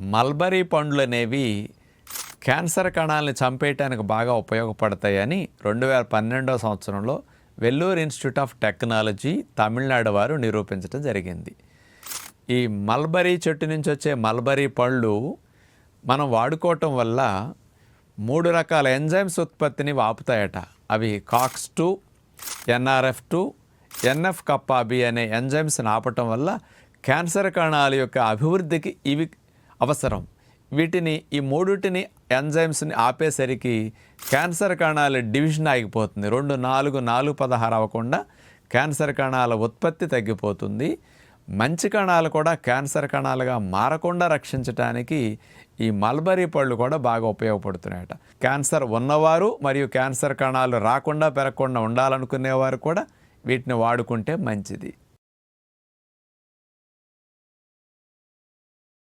Mulberry పండ్లు అనేవి cancer కణాలను చంపేయటానికి బాగా ఉపయోగపడతాయని రెండు వేల పన్నెండవ సంవత్సరంలో Vellore institute of technology Tamil Nadu వారు నిరూపించడం జరిగింది. ఈ మల్బరీ చెట్టు నుంచి వచ్చే మల్బరీ పళ్ళు మనం వాడుకోవటం వల్ల మూడు రకాల ఎంజైమ్స్ ఉత్పత్తిని వాపుతాయట. అవి COX two NRF two NF kappa B అనే ఎంజైమ్స్ని ఆపటం వల్ల క్యాన్సర్ కణాల యొక్క అభివృద్ధికి ఇవి అవసరం. వీటిని ఈ మూడుటిని ఎంజైమ్స్ని ఆపేసరికి క్యాన్సర్ కణాల డివిజన్ ఆగిపోతుంది. రెండు నాలుగు నాలుగు పదహారు అవ్వకుండా క్యాన్సర్ కణాల ఉత్పత్తి తగ్గిపోతుంది. మంచి కణాలు కూడా క్యాన్సర్ కణాలుగా మారకుండా రక్షించడానికి ఈ మల్బరీ పళ్ళు కూడా బాగా ఉపయోగపడుతున్నాయట. క్యాన్సర్ ఉన్నవారు మరియు క్యాన్సర్ కణాలు రాకుండా పెరగకుండా ఉండాలనుకునేవారు కూడా వీటిని వాడుకుంటే మంచిది.